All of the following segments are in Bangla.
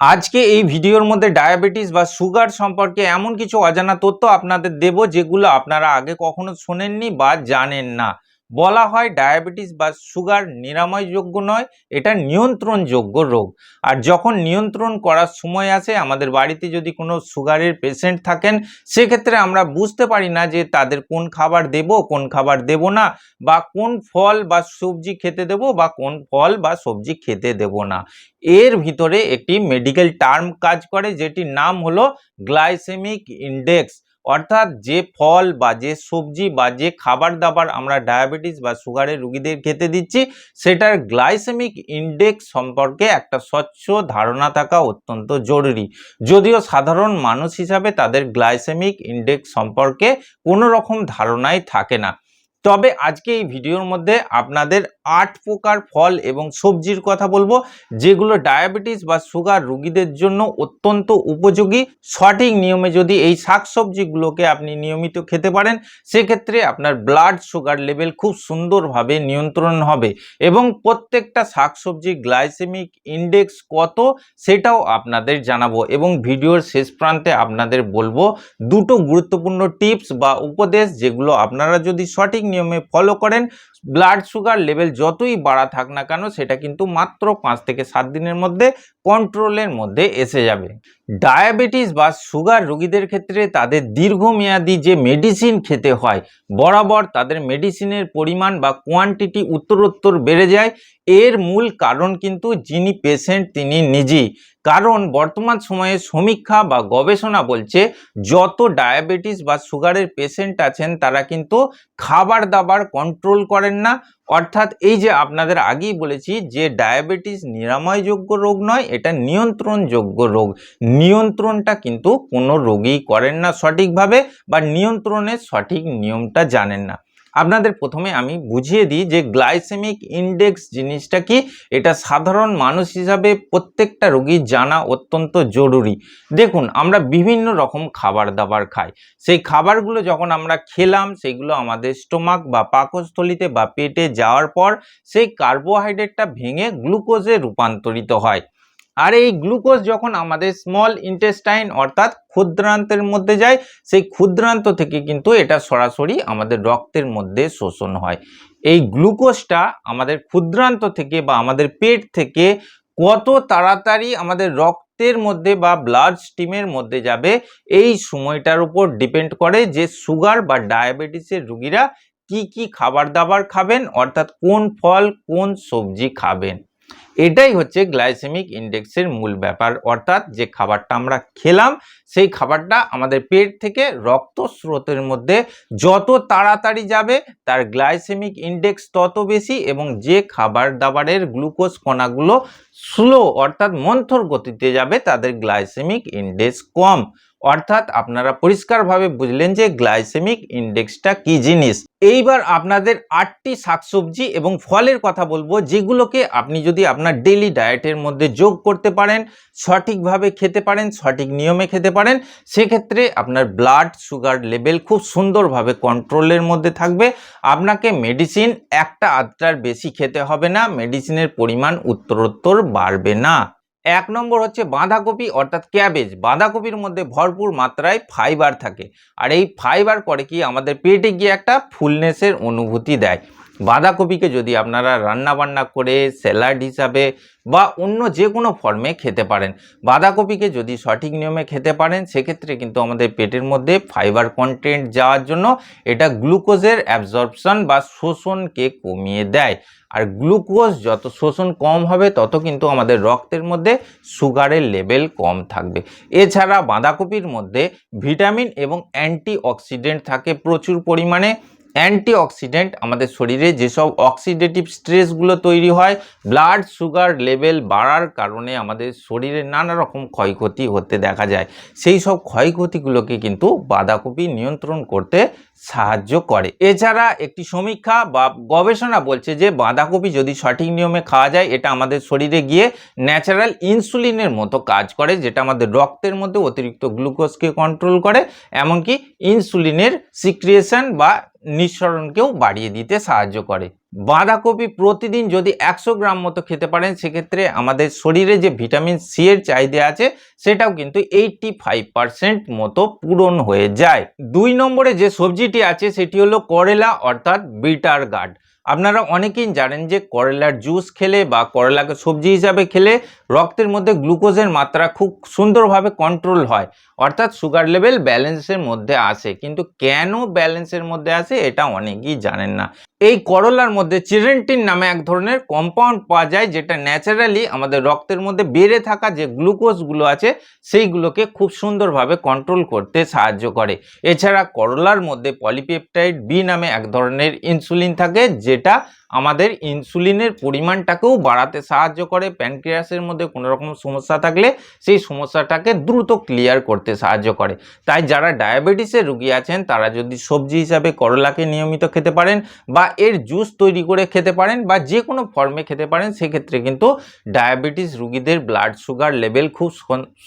আজকে এই ভিডিওর মধ্যে ডায়াবেটিস বা সুগার সম্পর্কে এমন কিছু অজানা তথ্য আপনাদের দেব যেগুলো আপনারা আগে কখনো শোনেননি বা জানেন না। বলা হয় ডায়াবেটিস বা সুগার নিরাময়যোগ্য নয়, এটা নিয়ন্ত্রণযোগ্য রোগ। আর যখন নিয়ন্ত্রণ করার সময় আসে, আমাদের বাড়িতে যদি কোনো সুগারের পেশেন্ট থাকেন, সেক্ষেত্রে আমরা বুঝতে পারি না যে তাদের কোন খাবার দেব, কোন খাবার দেব না, বা কোন ফল বা সবজি খেতে দেব, বা কোন ফল বা সবজি খেতে দেব না। এর ভিতরে একটি মেডিকেল টার্ম কাজ করে, যেটির নাম হলো গ্লাইসেমিক ইন্ডেক্স অর্থাৎ যে ফল বা যে সবজি বা যে খাবার দাবার আমরা ডায়াবেটিস বা সুগারের রুগীদের খেতে দিচ্ছি, সেটার গ্লাইসেমিক ইন্ডেক্স সম্পর্কে একটা স্বচ্ছ ধারণা থাকা অত্যন্ত জরুরি। যদিও সাধারণ মানুষ হিসাবে তাদের গ্লাইসেমিক ইন্ডেক্স সম্পর্কে কোনো রকম ধারণাই থাকে না। তবে আজকে এই ভিডিওর মধ্যে আপনাদের আট প্রকার ফল এবং সবজির কথা বলব, যেগুলো ডায়াবেটিস বা সুগার রুগীদের জন্য অত্যন্ত উপযোগী। সঠিক নিয়মে যদি এই শাকসবজিগুলোকে আপনি নিয়মিত খেতে পারেন, সেক্ষেত্রে আপনার ব্লাড সুগার লেভেল খুব সুন্দরভাবে নিয়ন্ত্রণ হবে এবং প্রত্যেকটা শাকসবজির গ্লাইসেমিক ইন্ডেক্স কত সেটাও আপনাদের জানাব এবং ভিডিওর শেষ প্রান্তে আপনাদের বলব, দুটো গুরুত্বপূর্ণ টিপস বা উপদেশ যেগুলো আপনারা যদি সঠিক নিয়মে ফলো করেন। ব্লাড সুগার লেভেল যতই বাড়া থাক না কেন, সেটা কিন্তু মাত্র পাঁচ থেকে সাত দিনের মধ্যে কন্ট্রোলের মধ্যে এসে যাবে। ডায়াবেটিস বা সুগার রোগীদের ক্ষেত্রে তাদের দীর্ঘমেয়াদী যে মেডিসিন খেতে হয়, বরাবর তাদের মেডিসিনের পরিমাণ বা কোয়ান্টিটি উত্তরোত্তর বেড়ে যায়। এর মূল কারণ কিন্তু যিনি পেশেন্ট তিনি নিজেই। কারণ বর্তমান সময়ে সমীক্ষা বা গবেষণা বলছে যত ডায়াবেটিস বা সুগারের পেশেন্ট আছেন তারা কিন্তু খাবার দাবার কন্ট্রোল করেন না। অর্থাৎ এই যে আপনাদের আগেই বলেছি যে ডায়াবেটিস নিরাময়যোগ্য রোগ নয়, এটা নিয়ন্ত্রণযোগ্য রোগ। নিয়ন্ত্রণটা কিন্তু কোনো রোগী করেন না সঠিকভাবে বা নিয়ন্ত্রণের সঠিক নিয়মটা জানেন না। আপনাদের প্রথমে আমি বুঝিয়ে দিই যে গ্লাইসেমিক ইন্ডেক্স জিনিসটা কি? এটা সাধারণ মানুষ হিসাবে প্রত্যেকটা রোগীর জানা অত্যন্ত জরুরি। দেখুন, আমরা বিভিন্ন রকম খাবার দাবার খাই। সেই খাবারগুলো যখন আমরা খেলাম, সেগুলো আমাদের স্টোমাক বা পাকস্থলিতে বা পেটে যাওয়ার পর সেই কার্বোহাইড্রেটটা ভেঙে গ্লুকোজে রূপান্তরিত হয়। আর এই গ্লুকোজ যখন আমাদের স্মল ইন্টেস্টাইন অর্থাৎ ক্ষুদ্রান্তের মধ্যে যায়, সেই ক্ষুদ্রান্ত থেকে কিন্তু এটা সরাসরি আমাদের রক্তের মধ্যে শোষণ হয়। এই গ্লুকোজটা আমাদের ক্ষুদ্রান্ত থেকে বা আমাদের পেট থেকে কত তাড়াতাড়ি আমাদের রক্তের মধ্যে বা ব্লাড স্টিমের মধ্যে যাবে, এই সময়টার উপর ডিপেন্ড করে যে সুগার বা ডায়াবেটিসের রুগীরা কি কি খাবার দাবার খাবেন, অর্থাৎ কোন ফল, কোন সবজি খাবেন। এটাই হচ্ছে গ্লাইসেমিক ইন্ডেক্সের মূল ব্যাপার। অর্থাৎ যে খাবারটা আমরা খেলাম, সেই খাবারটা আমাদের পেট থেকে রক্ত স্রোতের মধ্যে যত তাড়াতাড়ি যাবে, তার গ্লাইসেমিক ইন্ডেক্স তত বেশি এবং যে খাবার দাবারের গ্লুকোজ কণাগুলো স্লো অর্থাৎ মন্থর গতিতে যাবে, তাদের গ্লাইসেমিক ইন্ডেক্স কম। অর্থাৎ আপনারা পরিষ্কারভাবে বুঝলেন যে গ্লাইসেমিক ইন্ডেক্সটা কি জিনিস। এইবার আপনাদের আটটি শাকসবজি এবং ফলের কথা বলব, যেগুলোকে আপনি যদি আপনার ডেলি ডায়েটের মধ্যে যোগ করতে পারেন, সঠিকভাবে খেতে পারেন, সঠিক নিয়মে খেতে পারেন, সেক্ষেত্রে আপনার ব্লাড সুগার লেভেল খুব সুন্দরভাবে কন্ট্রোলের মধ্যে থাকবে। আপনাকে মেডিসিন একটা আধটার বেশি খেতে হবে না মেডিসিনের পরিমাণ উত্তরোত্তর বাড়বে না। এক নম্বর হচ্ছে বাঁধাকপি, অর্থাৎ ক্যাবেজ। বাঁধাকপির মধ্যে ভরপুর মাত্রায় ফাইবার থাকে। আর এই ফাইবার পরে কি আমাদের পেটে গিয়ে একটা ফুলনেসের অনুভূতি দেয়। বাঁধাকপিকে যদি আপনারা রান্না বান্না করে, স্যালাড হিসাবে বা অন্য যে কোনো ফর্মে খেতে পারেন, বাঁধাকপিকে যদি সঠিক নিয়মে খেতে পারেন, সেক্ষেত্রে কিন্তু আমাদের পেটের মধ্যে ফাইবার কন্টেন্ট যাওয়ার জন্য এটা গ্লুকোজের অ্যাবজর্পশন বা শোষণকে কমিয়ে দেয়। আর গ্লুকোজ যত শোষণ কম হবে, তত কিন্তু আমাদের রক্তের মধ্যে সুগারের লেভেল কম থাকবে। এছাড়া বাঁধাকপির মধ্যে ভিটামিন এবং অ্যান্টিঅক্সিডেন্ট থাকে প্রচুর পরিমাণে। অ্যান্টিঅক্সিডেন্ট আমাদের শরীরে, যেসব অক্সিডেটিভ স্ট্রেসগুলো তৈরি হয়, ব্লাড সুগার লেভেল বাড়ার কারণে আমাদের শরীরে নানা রকম ক্ষয়ক্ষতি হতে দেখা যায়। সেই সব ক্ষয়ক্ষতিগুলোকে কিন্তু বাঁধাকপি নিয়ন্ত্রণ করতে সাহায্য করে। এছাড়া একটি সমীক্ষা বা গবেষণা বলছে যে, বাঁধাকপি যদি সঠিক নিয়মে খাওয়া যায়, এটা আমাদের শরীরে গিয়ে ন্যাচারাল ইনসুলিনের মতো কাজ করে, যেটা আমাদের রক্তের মধ্যে অতিরিক্ত গ্লুকোজকে কন্ট্রোল করে, এমনকি ইনসুলিনের সিক্রিয়েশন বা নিঃসরণকেও বাড়িয়ে দিতে সাহায্য করে। বাঁধাকপি প্রতিদিন যদি একশো গ্রাম মতো খেতে পারেন, সেক্ষেত্রে আমাদের শরীরে যে ভিটামিন সি এর চাহিদা আছে, সেটাও কিন্তু এইটটি ফাইভ পার্সেন্ট মতো পূরণ হয়ে যায়। দুই নম্বরে যে সবজিটি আছে, সেটি হলো করেলা, অর্থাৎ বিটার গার্ড। আপনারা অনেকেই জানেন যে করলার জুস খেলে বা করলাকে সবজি হিসাবে খেলে রক্তের মধ্যে গ্লুকোজের মাত্রা খুব সুন্দরভাবে কন্ট্রোল হয়। অর্থাৎ সুগার লেভেল ব্যালেন্সের মধ্যে আসে। কিন্তু কেন ব্যালেন্সের মধ্যে আসে এটা অনেকেই জানেন না। এই করলার মধ্যে চিরেন্টিন নামে এক ধরনের কম্পাউন্ড পাওয়া যায় যেটা ন্যাচারালি আমাদের রক্তের মধ্যে বেড়ে থাকা যে গ্লুকোজগুলো আছে, সেইগুলোকে খুব সুন্দরভাবে কন্ট্রোল করতে সাহায্য করে। এছাড়া করলার মধ্যে পলিপেপটাইড বি নামে এক ধরনের ইনসুলিন থাকে যেটা আমাদের ইনসুলিনের পরিমাণটাকেও বাড়াতে সাহায্য করে, প্যানক্রিয়াসের মধ্যে কোনো রকম সমস্যা থাকলে সেই সমস্যাটাকে দ্রুত ক্লিয়ার করতে সাহায্য করে। তাই যারা ডায়াবেটিসের রুগী আছেন, তারা যদি সবজি হিসাবে করলাকে নিয়মিত খেতে পারেন বা এর জুস তৈরি করে খেতে পারেন বা যে কোনো ফর্মে খেতে পারেন, সেক্ষেত্রে কিন্তু ডায়াবেটিস রুগীদের ব্লাড সুগার লেভেল খুব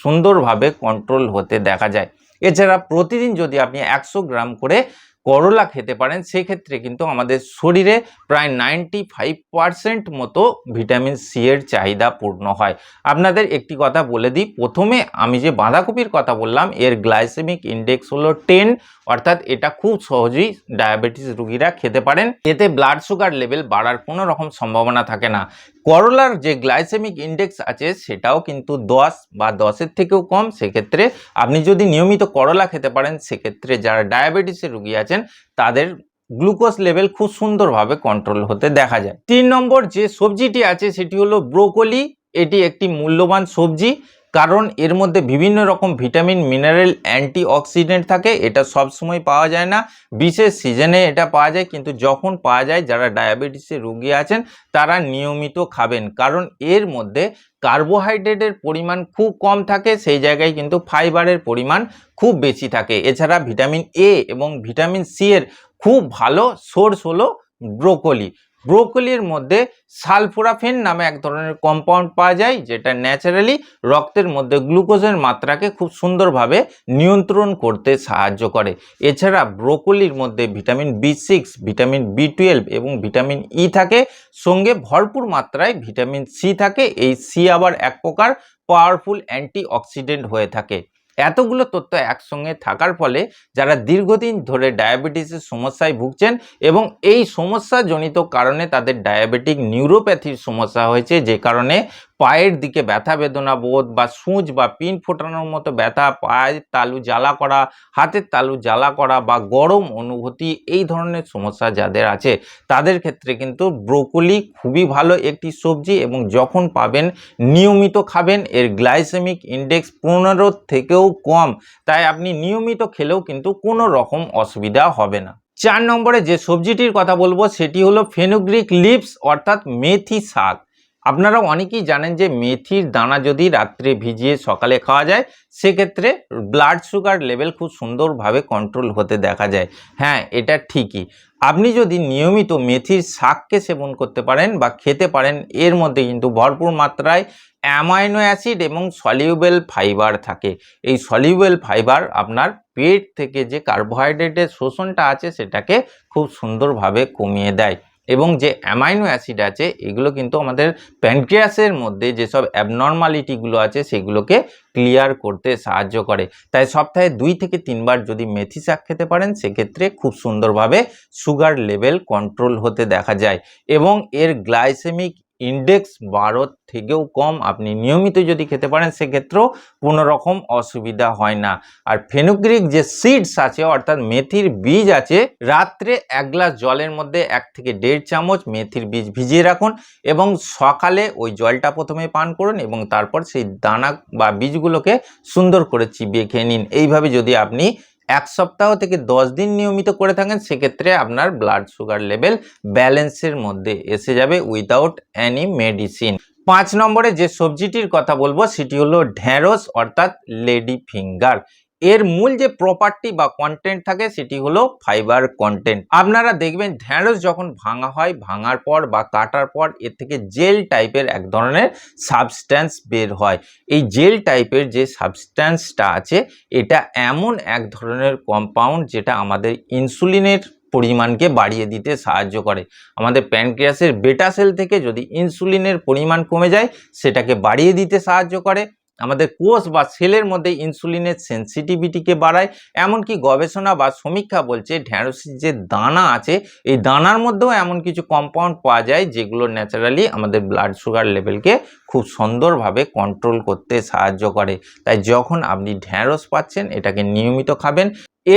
সুন্দরভাবে কন্ট্রোল হতে দেখা যায়। এছাড়া প্রতিদিন যদি আপনি একশো গ্রাম করে করলা খেতে পারেন, সেক্ষেত্রে কিন্তু আমাদের শরীরে প্রায় নাইনটি ফাইভ পারসেন্ট মতো ভিটামিন সি এর চাহিদা পূর্ণ হয়। আপনাদের একটি কথা বলে দিই, প্রথমে আমি যে বাঁধাকপির কথা বললাম, এর গ্লাইসেমিক ইন্ডেক্স হলো টেন অর্থাৎ এটা খুব সহজেই ডায়াবেটিস রুগীরা খেতে পারেন। এতে ব্লাড সুগার লেভেল বাড়ার কোনো রকম সম্ভাবনা থাকে না। করলার যে গ্লাইসেমিক ইন্ডেক্স আছে, সেটাও কিন্তু দশ বা দশের থেকেও কম। সেক্ষেত্রে আপনি যদি নিয়মিত করলা খেতে পারেন, সেক্ষেত্রে যারা ডায়াবেটিসের রুগী আছেন, তাদের গ্লুকোজ লেভেল খুব সুন্দরভাবে কন্ট্রোল হতে দেখা যায়। তিন নম্বর যে সবজিটি আছে, সেটি হলো ব্রোকলি এটি একটি মূল্যবান সবজি। কারণ এর মধ্যে বিভিন্ন রকম ভিটামিন, মিনারেল অ্যান্টি অক্সিডেন্ট থাকে, এটা সব সময় পাওয়া যায় না। বিশেষ সিজনে এটা পাওয়া যায়, কিন্তু যখন পাওয়া যায়, যারা ডায়াবেটিসের রোগী আছেন, তারা নিয়মিত খাবেন। কারণ এর মধ্যে কার্বোহাইড্রেটের পরিমাণ খুব কম থাকে, সেই জায়গায় কিন্তু ফাইবারের পরিমাণ খুব বেশি থাকে। এছাড়া ভিটামিন এ এবং ভিটামিন সি এর খুব ভালো সোর্স হলো ব্রোকলি। ব্রোকলির মধ্যে সালফোরাফেন নামে এক ধরনের কম্পাউন্ড পাওয়া যায়, যেটা ন্যাচারালি রক্তের মধ্যে গ্লুকোজের মাত্রাকে খুব সুন্দরভাবে নিয়ন্ত্রণ করতে সাহায্য করে। এছাড়া ব্রোকলির মধ্যে vitamin B six vitamin B twelve এবং ভিটামিন ই থাকে। সঙ্গে ভরপুর মাত্রায় ভিটামিন সি থাকে। এই সি আবার এক প্রকার পাওয়ারফুল অ্যান্টি অক্সিডেন্ট হয়ে থাকে। এতগুলো তথ্য একসঙ্গে থাকার ফলে যারা দীর্ঘদিন ধরে ডায়াবেটিসের সমস্যায় ভুগছেন এবং এই সমস্যাজনিত কারণে তাদের ডায়াবেটিক নিউরোপ্যাথির সমস্যা হয়েছে যে কারণে পায়ের দিকে ব্যথা বেদনা বোধ বা সূঁচ বা পিন ফোটানোর মতো ব্যথা, পায়ের তালু জ্বালা করা, হাতের তালু জ্বালা করা বা গরম অনুভূতি, এই ধরনের সমস্যা যাদের আছে, তাদের ক্ষেত্রে কিন্তু ব্রোকলি খুবই ভালো একটি সবজি এবং যখন পাবেন নিয়মিত খাবেন, এর গ্লাইসেমিক ইন্ডেক্স পনেরো থেকেও কম, তাই আপনি নিয়মিত খেলেও কিন্তু কোনো রকম অসুবিধা হবে না। চার নম্বরে যে সবজিটির কথা বলব, সেটি হলো ফেনুগ্রিক লিভস অর্থাৎ মেথি শাক। আপনারা অনেকেই জানেন যে মেথির দানা যদি রাত্রে ভিজিয়ে সকালে খাওয়া যায়, সেক্ষেত্রে ব্লাড সুগার লেভেল খুব সুন্দরভাবে কন্ট্রোল হতে দেখা যায়। হ্যাঁ এটা ঠিকই। আপনি যদি নিয়মিত মেথির শাককে সেবন করতে পারেন বা খেতে পারেন, এর মধ্যে কিন্তু ভরপুর মাত্রায় অ্যামাইনো অ্যাসিড এবং সলিউবেল ফাইবার থাকে। এই সলিউবেল ফাইবার আপনার পেট থেকে যে কার্বোহাইড্রেটের শোষণটা আছে, সেটাকে খুব সুন্দরভাবে কমিয়ে দেয়। এবং যে অ্যামাইনো অ্যাসিড আছে, এগুলো কিন্তু আমাদের প্যানক্রিয়াসের মধ্যে যেসব অ্যাবনর্মালিটিগুলো আছে, সেগুলোকে ক্লিয়ার করতে সাহায্য করে। তাই সপ্তাহে দুই থেকে তিনবার যদি মেথি শাক খেতে পারেন, সেক্ষেত্রে খুব সুন্দরভাবে সুগার লেভেল কন্ট্রোল হতে দেখা যায় এবং এর গ্লাইসেমিক ইন্ডেক্স বারো থেকেও কম। আপনি নিয়মিত যদি খেতে পারেন, সেক্ষেত্রেও কোনো রকম অসুবিধা হয় না। আর ফেনুগ্রিক যে সিডস আছে, অর্থাৎ মেথির বীজ আছে, রাত্রে এক গ্লাস জলের মধ্যে এক থেকে দেড় চামচ মেথির বীজ ভিজিয়ে রাখুন এবং সকালে ওই জলটা প্রথমে পান করুন এবং তারপর সেই দানা বা বীজগুলোকে সুন্দর করে চিবিয়ে খেয়ে নিন। এইভাবে যদি আপনি এক সপ্তাহ থেকে দশ দিন নিয়মিত করে থাকেন, সেক্ষেত্রে আপনার ব্লাড সুগার লেভেল ব্যালেন্সের মধ্যে এসে যাবে উইদাউট অ্যানি মেডিসিন পাঁচ নম্বরে যে সবজিটির কথা বলব, সেটি হলো ঢ্যাঁড়স অর্থাৎ লেডি ফিঙ্গার। এর মূল যে প্রপার্টি বা কন্টেন্ট থাকে সেটি হলো ফাইবার কন্টেন্ট আপনারা দেখবেন ঢ্যাঁড়স যখন ভাঙা হয়, ভাঙার পর বা কাটার পর এর থেকে জেল টাইপের এক ধরনের সাবস্ট্যান্স বের হয়। এই জেল টাইপের যে সাবস্ট্যান্সটা আছে, এটা এমন এক ধরনের কম্পাউন্ড যেটা আমাদের ইনসুলিনের পরিমাণকে বাড়িয়ে দিতে সাহায্য করে। আমাদের প্যানক্রিয়াসের বেটা সেল থেকে যদি ইনসুলিনের পরিমাণ কমে যায়, সেটাকে বাড়িয়ে দিতে সাহায্য করে। আমাদের কোষ বা সেলের মধ্যে ইনসুলিনের সেন্সিটিভিটিকে বাড়ায়, এমনকি গবেষণা বা সমীক্ষা বলছে ঢ্যাঁড়সের যে দানা আছে, এই দানার মধ্যেও এমন কিছু কম্পাউন্ড পাওয়া যায় যেগুলো ন্যাচারালি আমাদের ব্লাড সুগার লেভেলকে খুব সুন্দরভাবে কন্ট্রোল করতে সাহায্য করে। তাই যখন আপনি ঢ্যাঁড়স পাচ্ছেন, এটাকে নিয়মিত খাবেন।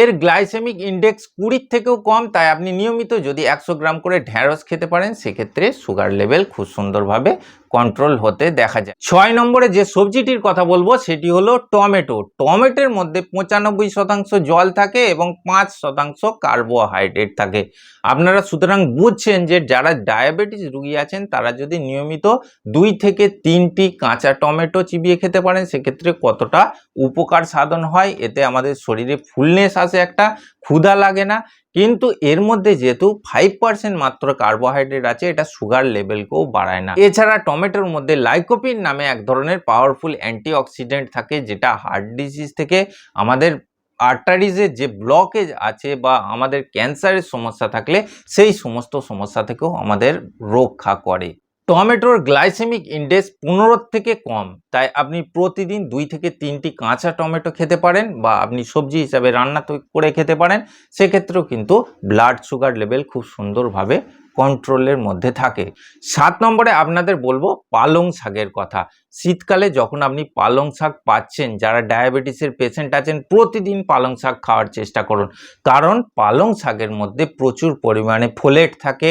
এর গ্লাইসেমিক ইন্ডেক্স কুড়ির থেকেও কম, তাই আপনি নিয়মিত যদি একশো গ্রাম করে ঢ্যাঁড়স খেতে পারেন, সেক্ষেত্রে সুগার লেভেল খুব সুন্দরভাবে কন্ট্রোল হতে দেখা যায়। ছয় নম্বরে যে সবজিটির কথা বলব, সেটি হলো টমেটো। টমেটোর মধ্যে পঁচানব্বই শতাংশ জল থাকে এবং পাঁচ শতাংশ কার্বোহাইড্রেট থাকে। আপনারা সুতরাং বুঝছেন যে যারা ডায়াবেটিস রুগী আছেন, তারা যদি নিয়মিত দুই থেকে তিনটি কাঁচা টমেটো চিবিয়ে খেতে পারেন, সেক্ষেত্রে কতটা উপকার সাধন হয়? এতে আমাদের শরীরে ফুলনেস আসে একটা, ক্ষুধা লাগে না কিন্তু এর মধ্যে যেহেতু ফাইভ পার্সেন্ট মাত্র কার্বোহাইড্রেট আছে, এটা সুগার লেভেলকেও বাড়ায় না। এছাড়া টমেটোর মধ্যে লাইকোপিন নামে এক ধরনের পাওয়ারফুল অ্যান্টিঅক্সিডেন্ট থাকে, যেটা হার্ট ডিজিজ থেকে আমাদের আর্টারিজের যে ব্লকেজ আছে বা আমাদের ক্যান্সারের সমস্যা থাকলে সেই সমস্ত সমস্যা থেকেও আমাদের রক্ষা করে। টমেটোর গ্লাইসেমিক ইন্ডেক্স পনেরো থেকে কম, তাই আপনি প্রতিদিন দুই থেকে তিনটি কাঁচা টমেটো খেতে পারেন বা আপনি সবজি হিসাবে রান্না করে খেতে পারেন, সেক্ষেত্রেও কিন্তু ব্লাড সুগার লেভেল খুব সুন্দরভাবে কন্ট্রোলের মধ্যে থাকে। সাত নম্বরে আপনাদের বলব পালং শাকের কথা। শীতকালে যখন আপনি পালং শাক পাচ্ছেন, যারা ডায়াবেটিসের পেশেন্ট আছেন, প্রতিদিন পালং শাক খাওয়ার চেষ্টা করুন। কারণ পালং শাকের মধ্যে প্রচুর পরিমাণে ফোলেট থাকে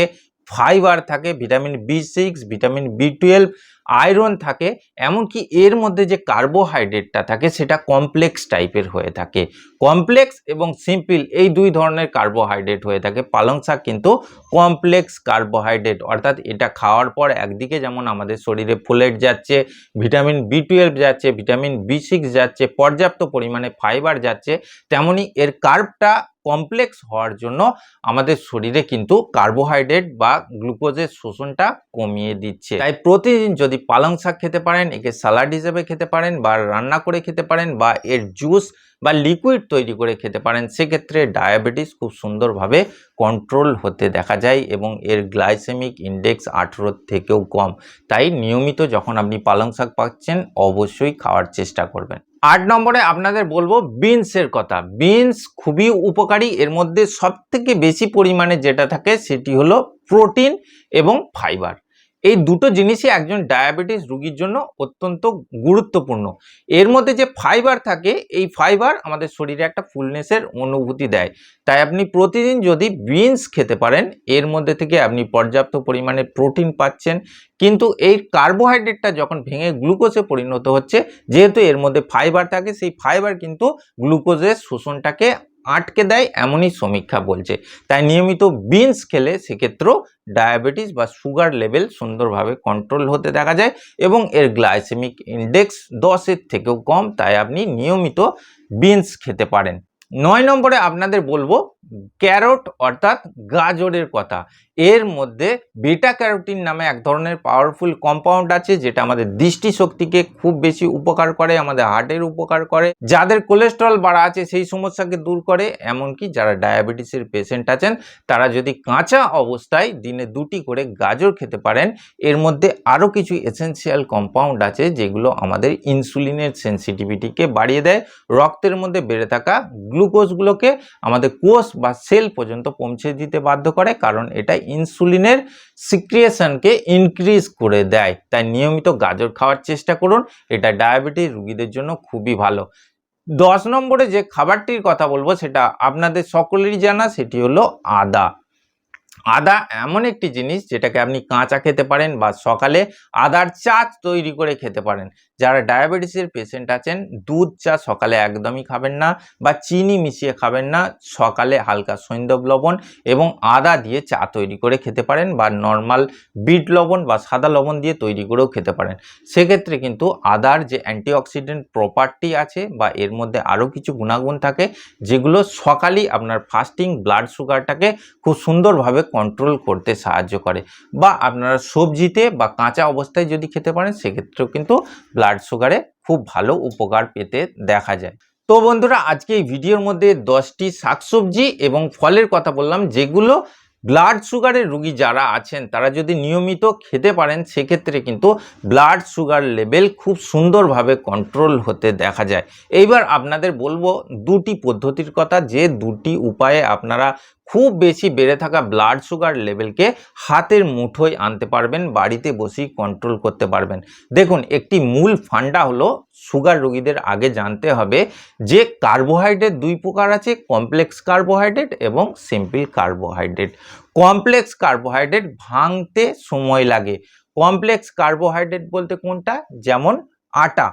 ফাইবার থাকে, vitamin B six, vitamin B twelve, iron থাকে, এমনকি এর মধ্যে যে কার্বোহাইড্রেটটা থাকে সেটা কমপ্লেক্স টাইপের হয়ে থাকে। কমপ্লেক্স এবং সিম্পল এই দুই ধরনের কার্বোহাইড্রেট হয়ে থাকে। পালং শাক কিন্তু কমপ্লেক্স কার্বোহাইড্রেট, অর্থাৎ এটা খাওয়ার পর একদিকে যেমন আমাদের শরীরে ফোলেট যাচ্ছে, ভিটামিন বি টুয়েলভ যাচ্ছে, ভিটামিন বি সিক্স যাচ্ছে, পর্যাপ্ত পরিমাণে ফাইবার যাচ্ছে, তেমনি এর কার্বটা কমপ্লেক্স হওয়ার জন্য আমাদের শরীরে কিন্তু কার্বোহাইড্রেট বা গ্লুকোজের শোষণটা কমিয়ে দিচ্ছে। তাই প্রতিদিন যদি পালং শাক খেতে পারেন, একে সালাড হিসেবে খেতে পারেন বা রান্না করে খেতে পারেন বা এর জুস বা লিকুইড তৈরি করে খেতে পারেন, সেক্ষেত্রে ডায়াবেটিস খুব সুন্দরভাবে কন্ট্রোল হতে দেখা যায় এবং এর গ্লাইসেমিক ইন্ডেক্স আঠেরোর থেকেও কম। তাই নিয়মিত যখন আপনি পালং শাক পাচ্ছেন, অবশ্যই খাওয়ার চেষ্টা করবেন। আট নম্বরে আপনাদের বলব বিনসের কথা। বিনস খুবই উপকারী। এর মধ্যে সবথেকে বেশি পরিমাণে যেটা থাকে, সেটি হলো প্রোটিন এবং ফাইবার এই দুটো জিনিসই একজন ডায়াবেটিস রোগীর জন্য অত্যন্ত গুরুত্বপূর্ণ। এর মধ্যে যে ফাইবার থাকে, এই ফাইবার আমাদের শরীরে একটা ফুলনেসের অনুভূতি দেয়। তাই আপনি প্রতিদিন যদি বিনস খেতে পারেন, এর মধ্যে থেকে আপনি পর্যাপ্ত পরিমাণে প্রোটিন পাচ্ছেন। কিন্তু এই কার্বোহাইড্রেটটা যখন ভেঙে গ্লুকোজে পরিণত হচ্ছে, যেহেতু এর মধ্যে ফাইবার থাকে, সেই ফাইবার কিন্তু গ্লুকোজের শোষণটাকে আটকে দেয়, এমনই সমীক্ষা বলছে। তাই নিয়মিত বিনস খেলে সেক্ষেত্রেও ডায়াবেটিস বা সুগার লেভেল সুন্দরভাবে কন্ট্রোল হতে দেখা যায় এবং এর গ্লাইসেমিক ইন্ডেক্স দশের থেকেও কম, তাই আপনি নিয়মিত বিনস খেতে পারেন। নয় নম্বরে আপনাদের বলব ক্যারট অর্থাৎ গাজরের কথা। এর মধ্যে বেটা ক্যারোটিন নামে এক ধরনের পাওয়ারফুল কম্পাউন্ড আছে, যেটা আমাদের দৃষ্টিশক্তিকে খুব বেশি উপকার করে, আমাদের হার্টের উপকার করে। যাদের কোলেস্ট্রল বাড়া আছে, সেই সমস্যাকে দূর করে। এমনকি যারা ডায়াবেটিসের পেশেন্ট আছেন, তারা যদি কাঁচা অবস্থায় দিনে দুটি করে গাজর খেতে পারেন, এর মধ্যে আরও কিছু এসেন্সিয়াল কম্পাউন্ড আছে, যেগুলো আমাদের ইনসুলিনের সেন্সিটিভিটিকে বাড়িয়ে দেয়। রক্তের মধ্যে বেড়ে থাকা গ্লুকোজগুলোকে আমাদের কোষ বা সেল পর্যন্ত পৌঁছে দিতে বাধ্য করে, কারণ এটা ইনসুলিনের সিক্রিয়েশনকে ইনক্রিজ করে দেয়। তাই নিয়মিত গাজর খাওয়ার চেষ্টা করুন, এটা ডায়াবেটিস রুগীদের জন্য খুবই ভালো। দশ নম্বরে যে খাবারটির কথা বলব, সেটা আপনাদের সকলেরই জানা, সেটি হলো আদা। আদা এমন একটি জিনিস, যেটাকে আপনি কাঁচা খেতে পারেন বা সকালে আদার চা তৈরি করে খেতে পারেন। যারা ডায়াবেটিসের পেশেন্ট আছেন, দুধ চা সকালে একদমই খাবেন না বা চিনি মিশিয়ে খাবেন না, সকালে হালকা সৈন্দব লবণ এবং আদা দিয়ে চা তৈরি করে খেতে পারেন বা নর্মাল বিট লবণ বা সাদা লবণ দিয়ে তৈরি করেও খেতে পারেন। সেক্ষেত্রে কিন্তু আদার যে অ্যান্টিঅক্সিডেন্ট প্রপার্টি আছে বা এর মধ্যে আরও কিছু গুণাগুণ থাকে, যেগুলো সকালেই আপনার ফাস্টিং ব্লাড সুগারটাকে খুব সুন্দরভাবে কন্ট্রোল করতে সাহায্য করে। বা আপনারা সবজিতে বা কাঁচা অবস্থায় যদি খেতে পারেন, সেক্ষেত্রেও কিন্তু ব্লাড সুগারে খুব ভালো উপকার পেতে দেখা যায়। তো বন্ধুরা, আজকে এই ভিডিওর মধ্যে দশটি শাকসবজি এবং ফলের কথা বললাম, যেগুলো ব্লাড সুগারের রুগী যারা আছেন, তারা যদি নিয়মিত খেতে পারেন, সেক্ষেত্রে কিন্তু ব্লাড সুগার লেভেল খুব সুন্দরভাবে কন্ট্রোল হতে দেখা যায়। এইবার আপনাদের বলব দুটি পদ্ধতির কথা, যে দুটি উপায়ে আপনারা খুব বেশি বেড়ে থাকা ব্লাড সুগার লেভেলকে হাতের মুঠোয় আনতে পারবেন, বাড়িতে বসেই কন্ট্রোল করতে পারবেন। দেখুন, একটি মূল ফান্ডা হলো সুগার রোগীদের আগে জানতে হবে যে কার্বোহাইড্রেট দুই প্রকার আছে কমপ্লেক্স কার্বোহাইড্রেট এবং সিম্পল কার্বোহাইড্রেট কমপ্লেক্স কার্বোহাইড্রেট ভাঙতে সময় লাগে। কমপ্লেক্স কার্বোহাইড্রেট বলতে কোনটা? যেমন আটা।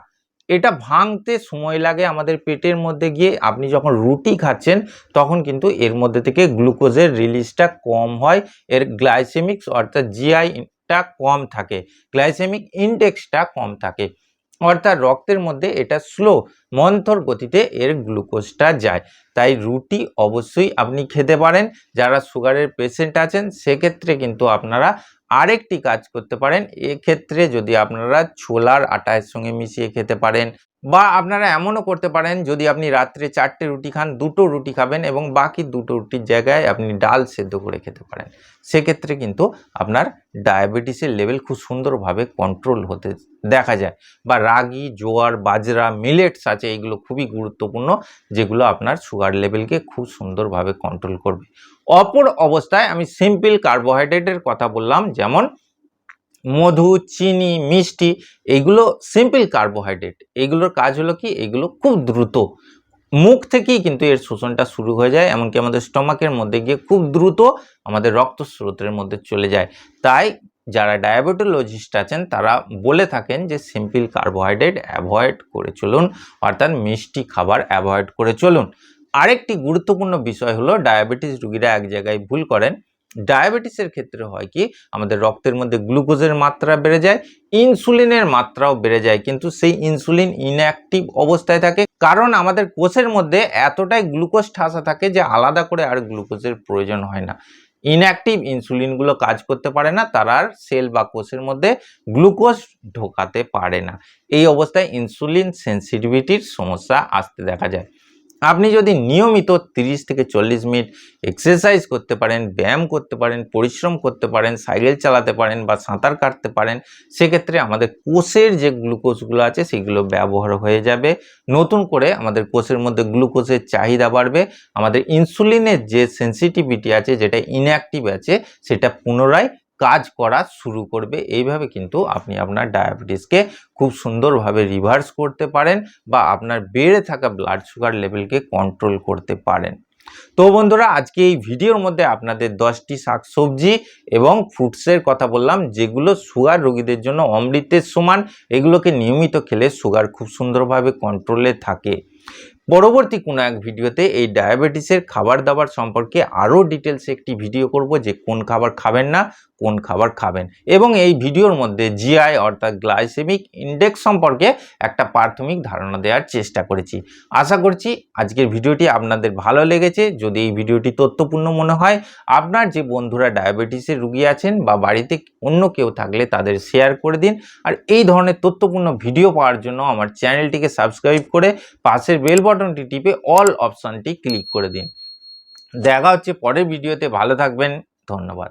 এটা ভাঙতে সময় লাগে আমাদের পেটের মধ্যে গিয়ে। আপনি যখন রুটি খাচ্ছেন, তখন কিন্তু এর মধ্যে থেকে গ্লুকোজের রিলিজটা কম হয়। এর গ্লাইসেমিক্স অর্থাৎ জিআইটা কম থাকে। গ্লাইসেমিক ইনডেক্সটা কম থাকে। অর্থাৎ রক্তের মধ্যে এটা স্লো, মন্থর গতিতে এর গ্লুকোজটা যায়। তাই রুটি অবশ্যই আপনি খেতে পারেন। যারা সুগারের পেশেন্ট আছেন, সেক্ষেত্রে কিন্তু আপনারা আরেকটি কাজ করতে পারেন। এক্ষেত্রে যদি আপনারা ছোলার আটার সঙ্গে মিশিয়ে খেতে পারেন বা আপনারা এমনও করতে পারেন, যদি আপনি রাত্রে চারটে রুটি খান, দুটো রুটি খাবেন এবং বাকি দুটো রুটির জায়গায় আপনি ডাল সেদ্ধ করে খেতে পারেন। সেক্ষেত্রে কিন্তু আপনার ডায়াবেটিসের লেভেল খুব সুন্দরভাবে কন্ট্রোল হতে দেখা যায় বা রাগি, জোয়ার, বাজরা, মিলেটস আছে এগুলো খুবই গুরুত্বপূর্ণ, যেগুলো আপনার সুগার লেভেলকে খুব সুন্দরভাবে কন্ট্রোল করবে। অপর অবস্থায় আমি সিম্পল কার্বোহাইড্রেটের কথা বললাম, যেমন মধু, চিনি, মিষ্টি, এগুলো সিম্পল কার্বোহাইড্রেট এগুলোর কাজ হলো কি? এগুলো খুব দ্রুত। মুখ থেকেই কিন্তু এর শোষণটা শুরু হয়ে যায়, এমনকি আমাদের স্টমাকের মধ্যে গিয়ে খুব দ্রুত আমাদের রক্তস্রোতের মধ্যে চলে যায়। তাই যারা ডায়াবেটোলজিস্ট আছেন, তারা বলে থাকেন যে সিম্পল কার্বোহাইড্রেট অ্যাভয়েড করে চলুন, অর্থাৎ মিষ্টি খাবার অ্যাভয়েড করে চলুন। আরেকটি গুরুত্বপূর্ণ বিষয় হলো ডায়াবেটিস রুগীরা এক জায়গায় ভুল করেন ডায়াবেটিসের ক্ষেত্রে হয় কি, আমাদের রক্তের মধ্যে গ্লুকোজের মাত্রা বেড়ে যায়, ইনসুলিনের মাত্রাও বেড়ে যায়, কিন্তু সেই ইনসুলিন ইনঅ্যাক্টিভ অবস্থায় থাকে। কারণ আমাদের কোষের মধ্যে এতটাই গ্লুকোজ ঠাসা থাকে যে আলাদা করে আর গ্লুকোজের প্রয়োজন হয় না। ইনঅ্যাক্টিভ ইনসুলিনগুলো কাজ করতে পারে না, তারা আর সেল বা কোষের মধ্যে গ্লুকোজ ঢোকাতে পারে না। এই অবস্থায় ইনসুলিন সেন্সিটিভিটির সমস্যা আসতে দেখা যায়। আপনি যদি নিয়মিত 30 থেকে চল্লিশ মিনিট এক্সারসাইজ করতে পারেন, ব্যায়াম করতে পারেন, পরিশ্রম করতে পারেন, সাইকেল চালাতে পারেন বা সাঁতার কাটতে পারেন, সেক্ষেত্রে আমাদের কোষের যে গ্লুকোজগুলো আছে সেগুলো ব্যবহার হয়ে যাবে। নতুন করে আমাদের কোষের মধ্যে গ্লুকোজের চাহিদা বাড়বে। আমাদের ইনসুলিনের যে সেন্সিটিভিটি আছে, যেটা ইনঅ্যাক্টিভ আছে, সেটা পুনরায় কাজ করা শুরু করবে। এইভাবে কিন্তু আপনি আপনার ডায়াবেটিসকে খুব সুন্দরভাবে রিভার্স করতে পারেন বা আপনার বেড়ে থাকা ব্লাড সুগার লেভেলকে কন্ট্রোল করতে পারেন। তো বন্ধুরা, আজকে এই ভিডিওর মধ্যে আপনাদের দশটি শাকসবজি এবং ফ্রুটসের কথা বললাম, যেগুলো সুগার রোগীদের জন্য অমৃতের সমান, এগুলোকে নিয়মিত খেলে সুগার খুব সুন্দরভাবে কন্ট্রোলে থাকে। পরবর্তী কোনো এক ভিডিওতে এই ডায়াবেটিসের খাবার দাবার সম্পর্কে আরও ডিটেলসে একটি ভিডিও করব, যে কোন খাবার খাবেন না কোন খাবার খাবেন। এবং এই ভিডিওর মধ্যে জিআই অর্থাৎ গ্লাইসেমিক ইন্ডেক্স সম্পর্কে একটা প্রাথমিক ধারণা দেওয়ার চেষ্টা করেছি। আশা করছি আজকের ভিডিওটি আপনাদের ভালো লেগেছে। যদি এই ভিডিওটি তথ্যপূর্ণ মনে হয়, আপনার যে বন্ধুরা ডায়াবেটিসের রুগী আছেন বা বাড়িতে অন্য কেউ থাকলে তাদের শেয়ার করে দিন। আর এই ধরনের তথ্যপূর্ণ ভিডিও পাওয়ার জন্য আমার চ্যানেলটিকে সাবস্ক্রাইব করে পাশের বেল বটনটি টিপে অল অপশানটি ক্লিক করে দিন। দেখা হচ্ছে পরের ভিডিওতে। ভালো থাকবেন। ধন্যবাদ।